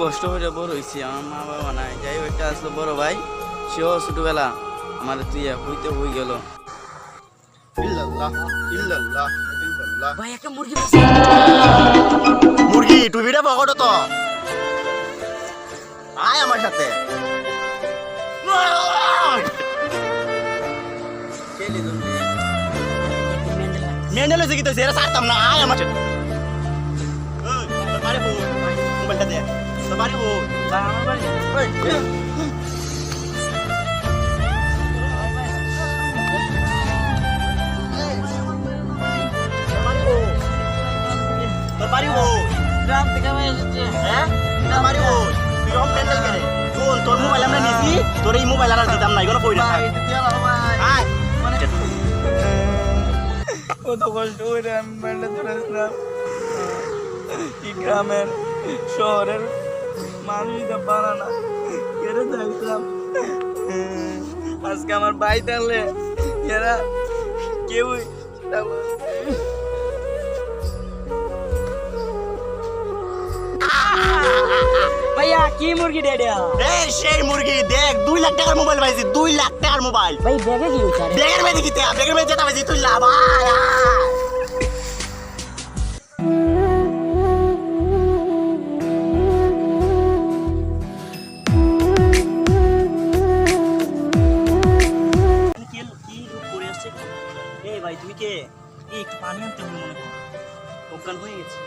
কষ্ট করে বড় হয়েছি আমার মা বাবা নাই। যাই হোক একটা আসলো বড় ভাই সেও ছোটবেলা আমার তুই হইতে হয়ে গেল। ভাই একটা মুরগি মুরগি টুপিটা পকড় তো। আয় আমার সাথে। খেলি তুমি মেন্ডেল হয়েছে কি তো সেরা ছাড়তাম না আয় আমার সাথে। মোবাইলটা তোর বাড়ি। ভাই আমার বাড়ি। তোর বাড়ি বউ। তোর বাড়ি বউ। গ্রাম থেকে আমি এসেছি হ্যাঁ? তোর বাড়ি বউ। তুই রং প্যান্ডেল কেনে? শোন, তোর মোবাইল আমরা নিছি তোর এই মোবাইল আর দিতাম না এগুলো পড়ে আয় কত কষ্ট করে আমি গ্রামের শহরের মানুষদের বানানা। কেড়ে থাকলাম আজকে আমার ভাই থাকলে এরা কেউই ভাইয়া কি মুরগি ডেডিয়া এই সেই মুরগি দেখ দুই লাখ টাকার মোবাইল পাইছি দুই লাখ টাকার মোবাইল। ভাই ব্যাগে কি বেগের মেয়ে দেখিতে বেগের মেয়ে যেটা পাইছি তুই লাভ এই ভাই তুমি কে এই একটু পানি আনতে হবে মনে হয় অজ্ঞান হয়ে গেছে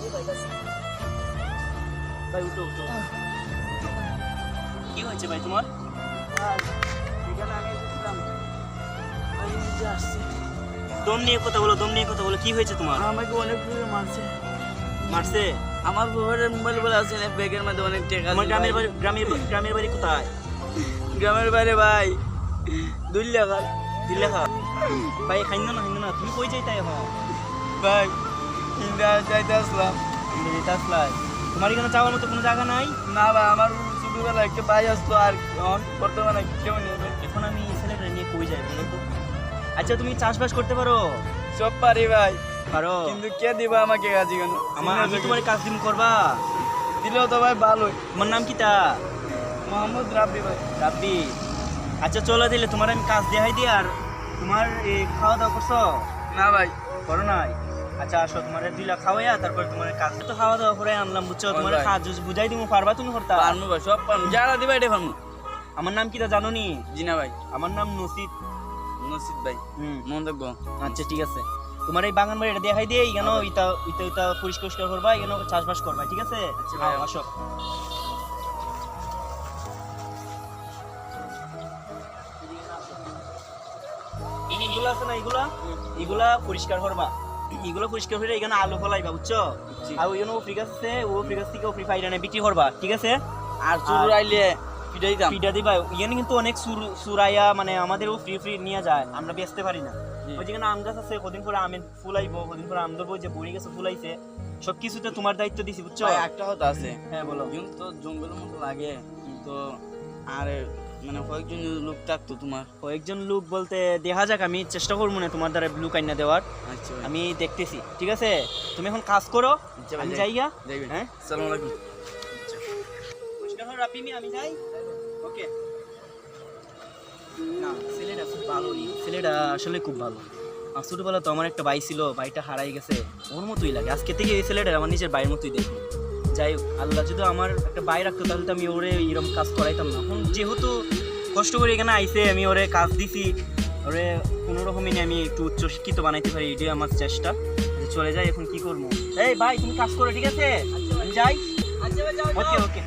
এই ভাই, বাস। ভাই উঠো উঠো কি হয়েছে ভাই তোমার এখানে আমি এসেছিলাম ভাই নিজে আসছে দম নিয়ে কথা বলো দম নিয়ে কথা বলো কি হয়েছে তোমার? আমাকে অনেক দূরে মারছে। মারছে? আমার বউয়ের মোবাইল বলে আছে না ব্যাগের মধ্যে অনেক টাকা আছে গ্রামের বাড়ি গ্রামের গ্রামের বাড়ি কোথায়? গ্রামের বাইরে ভাই দুই লাখ দিল্লেখা ভাই খাইন্দ না খাইন্দ না তুমি কই যাইতাই এখন? ভাই ইন্ডিয়া যাইতে আসলাম। দিতে আসলাই? তোমার এখানে যাওয়ার মতো কোনো জায়গা নাই? না ভাই আমার ছোটবেলা একটা ভাই আসতো আর বর্তমানে কেউ নেই। এখন আমি ছেলেটা নিয়ে কই যাই বলো তো? আচ্ছা তুমি চাষবাস করতে পারো? সব পারি ভাই। পারো? কিন্তু কে দিবা আমাকে কাজে কেন? আমার আমি তোমার কাজ দিন করবা। দিলেও তো ভাই ভালোই। তোমার নাম কি তা? মোহাম্মদ রাব্বি ভাই। রাব্বি। আচ্ছা চলো দিলে তোমার আমি কাজ দেখাই দিই আর তোমার এই খাওয়া দাওয়া করছ? না ভাই। করো নাই? আচ্ছা আসো তোমার দুই লাখ খাওয়াইয়া তারপর তোমার কাজ তো খাওয়া দাওয়া করে আনলাম বুঝছ? তোমার. কাজ বুঝাই দিব পারবা তুমি করতা? পারমু ভাই সব পারমু। যারা দিবা এটা পারমু। আমার নাম কি তা জানো নি? জিনা ভাই। আমার নাম নসিদ নসিদ ভাই। মন্তব্য আচ্ছা ঠিক আছে। তোমার এই বাগান বাড়িটা দেখাই দিয়ে কেন ইটা ইটা ইটা পরিষ্কার পরিষ্কার করবা কেন চাষবাস করবা ঠিক আছে? আচ্ছা ভাই। আসো। এইগুলো আছে না এগুলা? এগুলা পরিষ্কার করবা। এগুলো পরিষ্কার করে এখানে আলু ফলাইবা বুঝছ। আর ওই জন্য ফ্রি গাছ আছে ও ফ্রি গাছ থেকে ফ্রি ফাইডানে বিক্রি করবা ঠিক আছে? আর চুর আইলে ফ্রিটা দিবা। কিন্তু অনেক সুর সুরাইয়া মানে আমাদেরও ফ্রি ফ্রি নিয়ে যায়। আমরা বেচতে পারি না। ওই যেখানে আম গাছ আছে কদিন পরে আমের ফুল আইবো কদিন পরে আম ধরবো যে বড়ি গাছে ফুল আইছে সব কিছুতে তোমার দায়িত্ব দিছি বুঝছ? একটা কথা আছে। হ্যাঁ বলো। কিন্তু জঙ্গলের মতো লাগে তো আর মানে কয়েকজন লোক থাকতো তোমার? কয়েকজন লোক বলতে দেখা যাক আমি চেষ্টা করব না তোমার দ্বারা ব্লু কাইনা দেওয়ার। আচ্ছা আমি দেখতেছি ঠিক আছে? তুমি এখন কাজ করো আমি হ্যাঁ? সালাম আলাইকুম। পরিষ্কার হয়ে রাখবি মি, আমি যাই। ওকে না ছেলেটা খুব ভালো ছেলেটা আসলে খুব ভালো। আর ছোটবেলা তো আমার একটা ভাই ছিল ভাইটা হারাই গেছে। ওর মতোই লাগে। আজকে থেকে এই ছেলেটা আমার নিজের ভাইয়ের মতোই দেখি। যাই হোক আল্লাহ যদি আমার একটা ভাই রাখতো তাহলে তো আমি ওরে এরকম কাজ করাইতাম না। এখন যেহেতু কষ্ট করে এখানে আইসে আমি ওরে কাজ দিছি ওরে কোনো রকমই আমি একটু উচ্চ শিক্ষিত বানাইতে পারি এটাই আমার চেষ্টা। চলে যাই এখন কি করব? এই ভাই তুমি কাজ করো ঠিক আছে? যাই। ওকে ওকে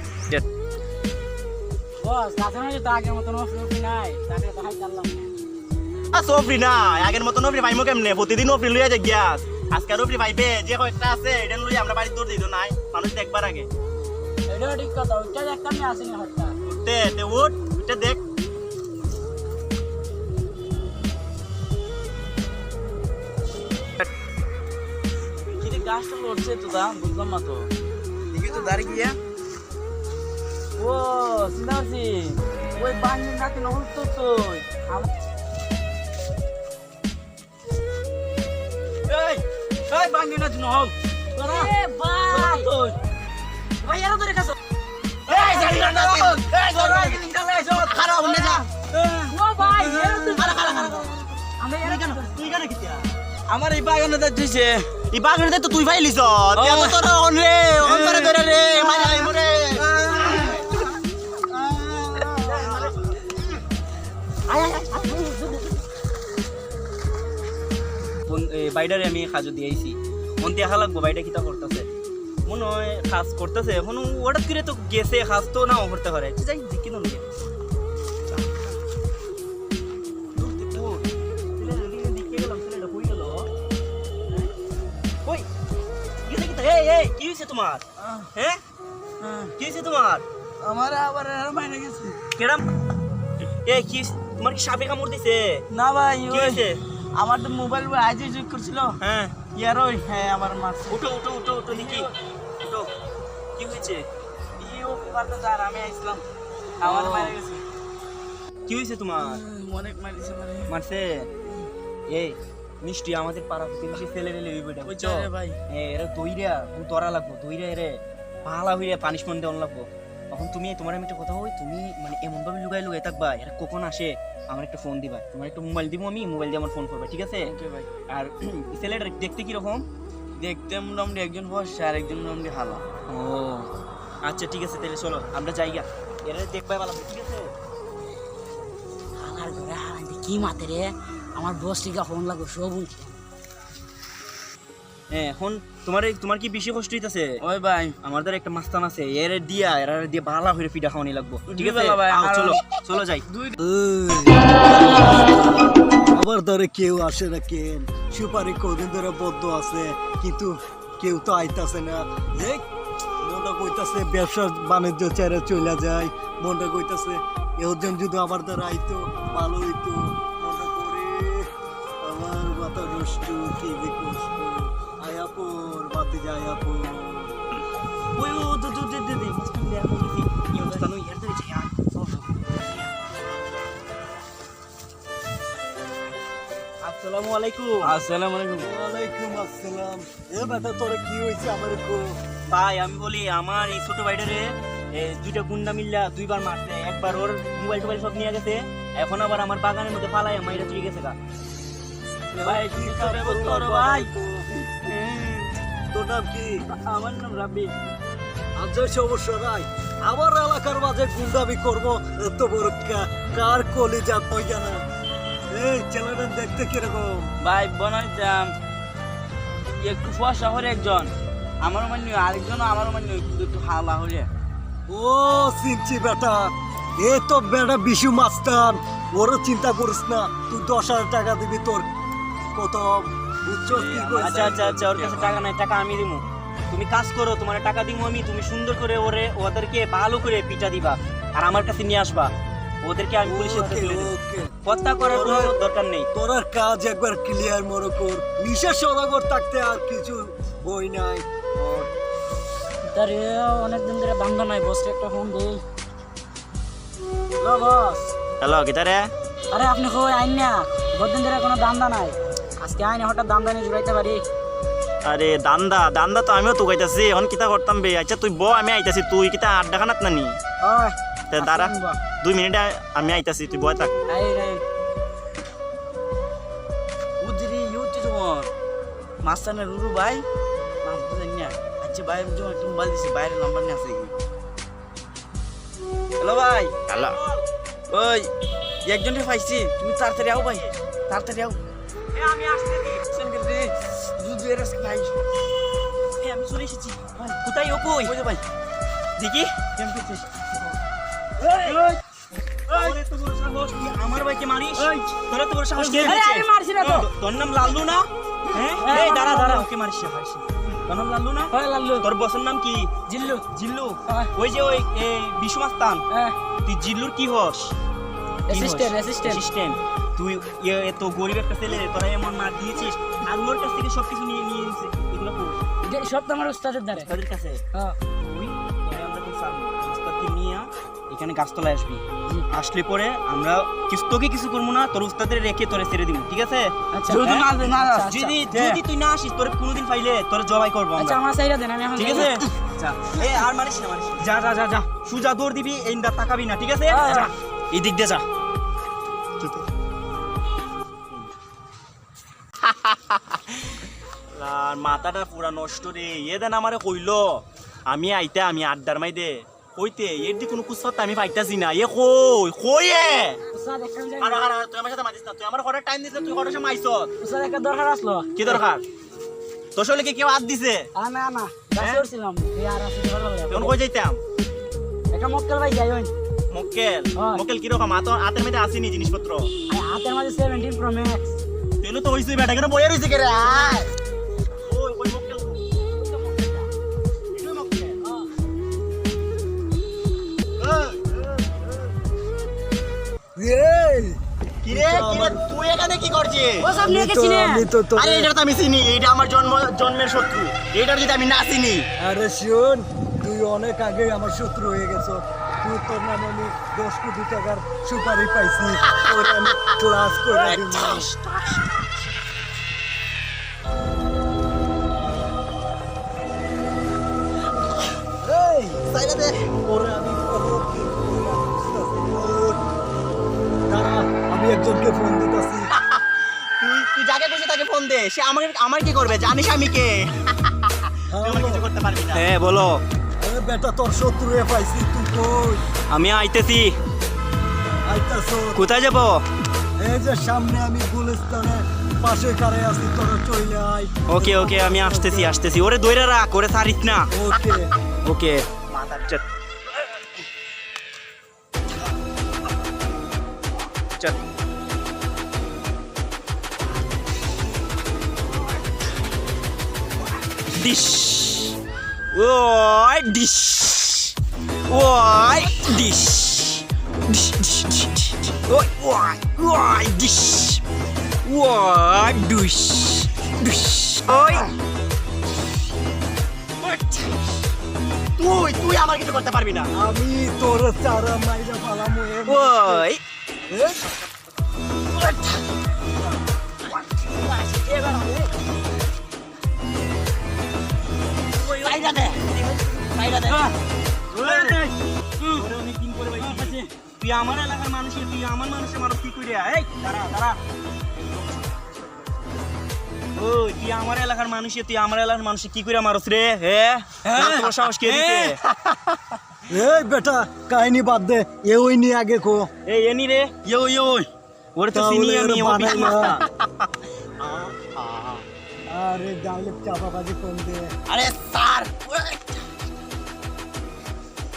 সফরি না আগের মতো নফরি পাইমো কেমনে? প্রতিদিন নফরি লইয়া যাই গ্যাস আজকে নফরি পাইবে যে কয়েকটা আছে এটা লইয়া আমরা বাড়ির দৌড় দিত নাই মানুষ দেখবার আগে। এটাও ঠিক কথা ওইটা দেখতাম না আসেনি হঠাৎ উঠতে তে উঠ উঠতে দেখ। গাছটা লড়ছে তো দা বুঝলাম না তো। দেখি তো দাঁড়িয়ে গিয়া। ও করছি ওই বাঙি নাকি নহল তো তুই এই এই ভাই তুই ভাই এরা ধরে কাছে এই জানি না না এই জরা গিনি কালে এসো খারাপ হয়ে যা ও ভাই এরা তো খালা খালা খালা আমরা এরা কেন তুই কেন কিতিয়া আমার এই বাগানে দিছে এই বাগড়িতে তো তুই পাইলিস তুই তো তোর অন রে ধরে রে বাইডারে আমি কাজও দিয়েছি মন দেখা লাগবো বাইটা কিতা করতেছে? মনে হয় কাজ করতেছে। এখন হঠাৎ করে তো গেছে কাজ তো নাও করতে পারে। যাই না নিয়ে কি হয়েছে তোমার? হ্যাঁ? কি হয়েছে তোমার? আমার আবার মাইনে গেছে। কেরাম এ কি তোমার কি সাপে কামড় দিছে? না ভাই কি হয়েছে আমার তো মোবাইল আজ ইউজ করছিল। হ্যাঁ। ইয়ার ওই হ্যাঁ আমার মারছে উঠো উঠো উঠো উঠো দেখি উঠো। কি হয়েছে? ইও পারতো স্যার আমি আইছিলাম। আমার। মাইনে গেছে। কি হয়েছে তোমার? অনেক মারিছে মানে মারছে? এই মিষ্টি আমাদের পাড়া প্রতিবেশী ছেলে রেলে ওই বইটা বুঝছ? ভাই। এরা দইরা তুমি তরা লাগবো দইরা এরে পালা হইরে পানিশমেন্ট দেওয়ান লাগবো। তখন তুমি তোমার আমি একটা কথা হই তুমি মানে এমন ভাবে লুগাই লুগাই থাকবা এরা কখন আসে আমার একটা ফোন দিবা। তোমার একটা মোবাইল দিব আমি মোবাইল দিয়ে আমার ফোন করবা ঠিক আছে? ওকে ভাই আর ছেলেটা দেখতে কীরকম? দেখতে মোটামুটি একজন বসছে আর একজন মোটামুটি হালা। ও আচ্ছা ঠিক আছে তাহলে চলো আমরা যাইগা এরা দেখবাই ভালো ঠিক আছে? হালার ঘরে কি মাতে রে? আমার বস টিকা ফোন লাগো সব হ্যাঁ এখন তোমার তোমার কি বেশি কষ্ট হইতাছে? ওই ভাই আমাদের একটা মাস্তান আছে এর দিয়া এর দিয়ে বালা হয়ে পিঠা খাওয়ানি লাগবো। ঠিক আছে? ভাই, চলো চলো যাই। আমার ধরে কেউ আসে না কেন? সুপারি কদিন ধরে বদ্ধ আছে কিন্তু কেউ তো আইতাছে না। দেখ মনটা কইতাছে ব্যবসা বাণিজ্য ছেড়ে চলে যায়। মনটা কইতাছে এজন যদি আমার দ্বারা আইতো ভালো হইতো। মনটা করে আমার মাথা নষ্ট কি যে কষ্ট। আয়াপুর বাতি যায় আয়াপুর ওই ও দু দু দে দে দে মাস্তান দে এখন কি এই অবস্থা নই এর যাই আয়। আসসালামু আলাইকুম। আসসালামু আলাইকুম। ওয়ালাইকুম আসসালাম। এ বেটা তোরে কি হয়েছে আমার কো ভাই আমি বলি আমার এই ছোট ভাইটারে দুইটা গুন্ডা মিল্লা দুইবার মারছে। একবার ওর মোবাইল টোবাইল সব নিয়ে গেছে এখন আবার আমার বাগানের মধ্যে পালাই মাইরা চুরি গেছে গা। ভাই কি করে করো ভাই। তোর নাম কি? আমার নাম রাব্বি। আজ সমস্যা নাই আমার এলাকার মাঝে গুন্ডামি করব এত বড় কার কলি যা কই জানা এই ছেলেটা দেখতে কীরকম? ভাই বনাইতাম। একটু ফসা হরে একজন। আমার মানে আরেকজন আমার মানে একটু হালা হরে। ও চিনছি বেটা। এ তো বেটা বিশু মাস্তান। ওরও চিন্তা করিস না তুই দশ হাজার টাকা দিবি তোর। কত? বুঝছ কি কইছে? আচ্ছা আচ্ছা আচ্ছা ওর কাছে টাকা নাই টাকা আমি দিমু। তুমি কাজ করো তোমার টাকা দিমু আমি তুমি সুন্দর করে ওরে ওদেরকে ভালো করে পিটা দিবা আর আমার কাছে নিয়ে আসবা। ওদেরকে আমি পুলিশের হাতে তুলে দেবো। হত্যা করার কোনো দরকার নেই। তোর কাজ একবার ক্লিয়ার মনে কর। নিশেষ সদাগর থাকতে আর কিছু বই নাই। তারে অনেকদিন ধরে বান্ধা নাই বসকে একটা ফোন দেই। Hello boss. আরে আপনি কই? আইন না। বহুদিন ধরে কোনো দান্দা নাই। আজকে আইনে হঠাৎ দান্দা নিয়ে জুড়াইতে পারি? আরে দান্দা দান্দা তো আমিও তো কইতাছি এখন কিতা করতাম বে? আচ্ছা তুই ব আমি আইতাছি তুই কিতা আড্ডা খানাত নানি ওই দাঁড়া দুই মিনিটে আমি আইতাছি তুই বয় থাক। উদ্রি ইউটি তোমার মাস্টানের রুরু ভাই? নাম তো জানি না। আচ্ছা ভাই আমি একটা মোবাইল দিছি বাইরের নাম্বার নিয়ে আছে হ্যালো ভাই? হ্যালো। ওই একজনকে পাইছি তুমি তাড়াতাড়ি আও ভাই তাড়াতাড়ি আও। আমি আসতে রে দুধ এর ভাই আমি চলে এসেছি কোথায় ও কই ওই ভাই দেখি কেমন করছিস তোর এত বড় সাহস, তুই আমার ভাইকে মারিস তোর এত বড় সাহস কে আরে দিয়েছে? আমি মারছি না তো তো- তোর নাম লাল্লু না হ্যাঁ দাঁড়া দাঁড়া ওকে মারিস মারিস তোর নাম লাল্লু না হয় লাল্লু তোর বসের নাম কি জিল্লু জিল্লু। ওই যে ওই বিশু মাস্তান তুই জিল্লুর কি হস অ্যাসিস্ট্যান্ট অ্যাসিস্ট্যান্ট অ্যাসিস্ট্যান্ট তুই ইয়ে এত গরিব একটা ছেলে তোরা এমন মার দিয়েছিস আর কাছ থেকে সবকিছু নিয়ে নিয়ে নিছে এগুলো সব তো আমার উস্তাদের দ্বারে। তাদের কাছে? হ্যাঁ। তুই আমরা নিয়ে এখানে গাছতলায় আসবি। আসলে পরে আমরা কিছু তোকে কিছু করব না তোর উস্তাদের রেখে তোরে ছেড়ে দিব ঠিক আছে? আচ্ছা যদি না না আচ্ছা, যদি আচ্ছা। যদি তুই না আসিস তোর কোনোদিন পাইলে তোর জবাই করব আচ্ছা আমার সাইডা দেন আমি এখন ঠিক আছে? এ আর মারিস না মারিস না। যা যা যা যা। সুজা দৌড় দিবি এই দা তাকাবি না ঠিক আছে? হ্যাঁ, যা এই দিক দিয়ে যা। আর মাথাটা পুরা নষ্ট রে। এ দেন আমারে কইল আমি আইতে আমি আড্ডার মাই দে কইতে এর দি কোনো কুসত আমি পাইতাছি না। এ কই কই এ? উস্তাদ একটা জায়গা- আর আর আর, তুই আমার সাথে মাতিস না। তুই আমার ঘরে টাইম দিছিস তুই ঘরে সময় আইছত উস্তাদ একটা দরকার আসলো। কি দরকার? তোর সঙ্গে কি কেউ হাত দিছে? আ না না গাছে আর আসলে ভালো কই যাইতাম? একটা মক্কেল ভাই যাই ওই মক্কেল। মক্কেল কীরকম? হাত হাতের মধ্যে আসেনি জিনিসপত্র। হাতের মাঝে সেভেন্টিন প্রো ম্যাক্স তুই তো হইছিস বেটা কেন বইয়া কে রে? নিয়ে আরে এটা তো আমি চিনি এটা আমার জন্ম জন্মের শত্রু। যদি আমি না চিনি। আরে শোন তুই অনেক আগে আমার শত্রু হয়ে গেছ। তুই তোর নামে আমি দশ কোটি টাকার সুপারি পাইছি। আমি ক্লাস করে দিব। ওরে আমি একজনকে ফোন দে সে আমাকে আমার কি করবে? জানিস আমি কে? কিছু করতে পারবি না। হ্যাঁ বলো। বেটা তোর শত্রু হয়ে পাইছি তুই কই? আমি আইতেছি। আইতাছ। কোথায় যাব? এই যে সামনে আমি গুলিস্তানে পাশে কারে আছি তোরা চলে আয়। ওকে ওকে আমি আসতেছি আসতেছি। ওরে দইরা রাখ ওরে সারিস না। ওকে। ওকে। মাথার ডিশ। ওই dish. Dish. Dish dish dish. ওই ওই ওই ডিশ। ওই ডিশ ডিশ। ওই। তুই তুই আমার কিছু করতে পারবি না। আমি তোর চারা মাইরা পালাম ওই। তুই আমার এলাকার মানুষের তুই আমার মানুষের মানুষ কি করে এই দাঁড়া দাঁড়া। ওই তুই আমার এলাকার মানুষে তুই আমার এলাকার মানুষে কি করে মারস রে? হে? তোর সাহস কে দিতে? এই বেটা কাহিনী বাদ দে এ ওই নিয়ে আগে কো। এই এনি রে। ইয়ো ইয়ো ওরে তো চিনি আমি ও বিশ না। আরে ডাইলেক চাপাবাজি কম দে। আরে স্যার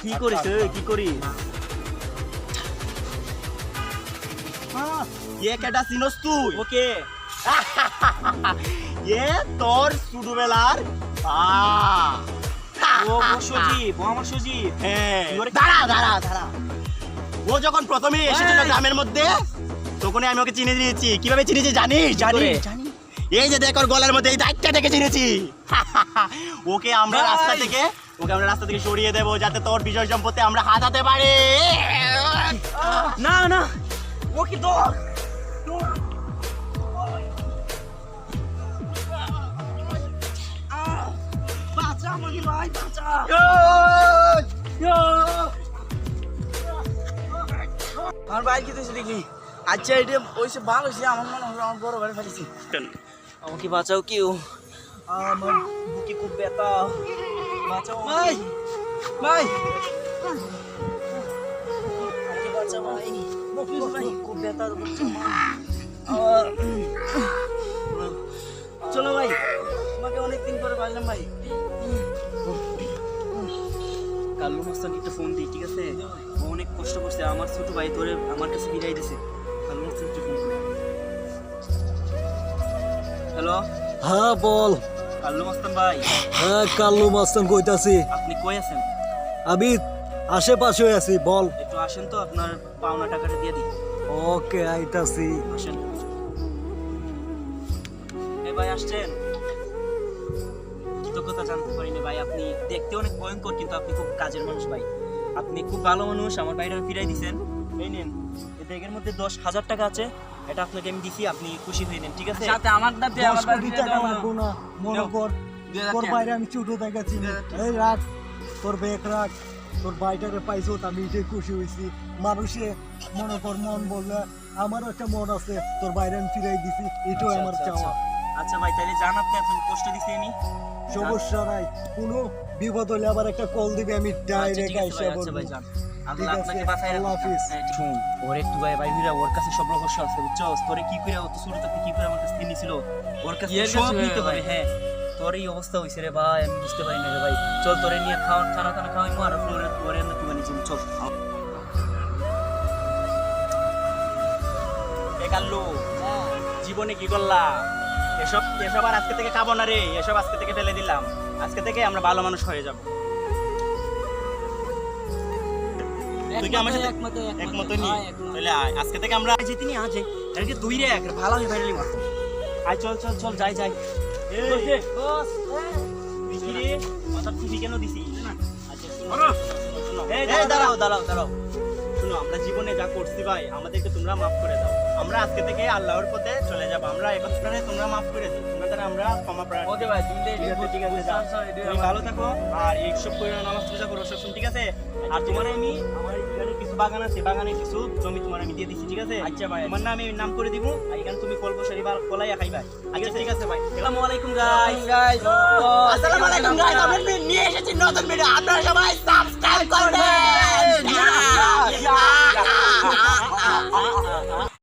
কি করিস কি করিস? এ কেটা চিনস তুই? ওকে। এ তোর ছোটবেলার আ ও ও সজীব ও আমার সজীব। হ্যাঁ। দাঁড়া দাঁড়া দাঁড়া। ও যখন প্রথমে এসেছিল গ্রামের মধ্যে তখনই আমি ওকে চিনে নিয়েছি কীভাবে চিনেছি জানিস? জানি জানি এই যে দেখ ওর গলার মধ্যে এই দাগটা দেখে চিনেছি। ওকে আমরা রাস্তা থেকে ওকে আমরা রাস্তা থেকে সরিয়ে দেবো যাতে তোর বিষয় সম্পত্তি আমরা হাতাতে পারি। না না। ও কি তোর বাঁচা মনি ভাই বাঁচা আমার ভাই কি তুই দেখলি আচ্ছা এটা ওইসে ভালো হয়েছে আমার মনে হলো আমার বড় ভাই ফেলেছি। আমাকে বাঁচাও কেউ। আমার বুকে খুব ব্যথা। বাঁচাও ভাই ভাই। আমাকে বাঁচাও ভাই। খুব ব্যথা করছে চলো ভাই তোমাকে অনেকদিন পরে পাইলাম ভাই। কাল্লু মাস্টারকে একটা ফোন দিই ঠিক আছে? ও অনেক কষ্ট করছে আমার ছোট ভাই তোরে আমার কাছে বিদায় দিছে। কাল্লু মাস্টার একটু ফোন হ্যালো হ্যাঁ বল। কাল্লু মাস্তান ভাই। হ্যাঁ কাল্লু মাস্তান কইতাছি। আপনি কই আছেন? আমি আশেপাশে আছি বল। একটু আসেন তো আপনার পাওনা টাকাটা দিয়ে দিই। ওকে আইতাছি। আসেন। এই ভাই আসছেন? কৃতজ্ঞতা কথা জানতে পারিনি ভাই আপনি দেখতে অনেক ভয়ঙ্কর কিন্তু আপনি খুব কাজের মানুষ ভাই। আপনি খুব ভালো মানুষ আমার বাইরে ফিরাই দিছেন। এই নেন এই ব্যাগের মধ্যে দশ হাজার টাকা আছে এটা আপনাকে আমি দিছি আপনি খুশি হয়ে নেন ঠিক আছে? সাথে আমার দাঁতে আমার টাকা লাগবো না মনে কর। তোর বাইরে আমি ছোট চিনি এই রাখ। তোর বেগ রাখ তোর বাইটাকে পাইছো আমি এটাই খুশি হয়েছি মানুষে মনে কর মন বললে আমারও একটা মন আছে তোর বাইরে আমি ফিরাই দিছি এটাও আচ্ছা, আমার আচ্ছা, চাওয়া আচ্ছা। আচ্ছা ভাই তাহলে জান আপনি এত কষ্ট দিছি আমি সমস্যা নাই কোনো বিপদ হলে আবার একটা কল দিবে আমি ডাইরেক্ট আইসা আচ্ছা বলব আল্লাহ আপনাকে বাঁচায় আল্লাহ রাখুক। হাফিজ। ঠিক। শুন, ওর একটু ভাই ভাই হইরা ওর কাছে সব রহস্য আছে বুঝছ তোরে কি করে ছোট থাকতে কি করে আমার কাছে ওর কাছে সব নিতে। হ্যাঁ তোর এই অবস্থা হয়েছে রে ভাই আমি বুঝতে পারি না রে ভাই। চল তোরে নিয়ে খাওয়া খানা খানা খাওয়াই আর ফ্লোরে ওরে না তুমি নিচে চল। কাল্লু জীবনে কি করলা এসব এসব আর আজকে থেকে খাব না রে এসব আজকে থেকে ফেলে দিলাম। আজকে থেকে আমরা ভালো মানুষ হয়ে যাব। তুই কি আমার সাথে একমতে, একমতে, একমত নি হ্যাঁ, তাহলে আজকে থেকে আমরা যে তিনি আছে এটাকে দুই রে এক ভালো হয়ে ফেলে মারতো আয় চল চল চল যাই যাই। এই, আচ্ছা। এই এই, দাঁড়াও দাঁড়াও দাঁড়াও শুনো আমরা জীবনে যা করছি ভাই আমাদেরকে তোমরা মাফ করে দাও আমরা আজকে থেকে আল্লাহর পথে চলে যাব আমরা একত্রে তোমরা মাফ করে দিও তোমরা দ্বারা আমরা ক্ষমা প্রার্থী ঠিক আছে ভালো থাকো আর এইসব করে নামাজ পূজা করো সবসময় ঠিক আছে আর তোমার আমি আমার বাগান আছে বাগানে কিছু জমি তোমার আমি দিয়ে দিচ্ছি ঠিক আছে? আচ্ছা ভাই। তোমার নামে নাম করে দিব এখানে তুমি কল্প সারি বা কলাই খাই আচ্ছা ঠিক আছে ভাই। আসসালামু আলাইকুম গাইস গাইস আসসালামু আলাইকুম গাইস আমরা নিয়ে এসেছি নতুন ভিডিও আপনারা সবাই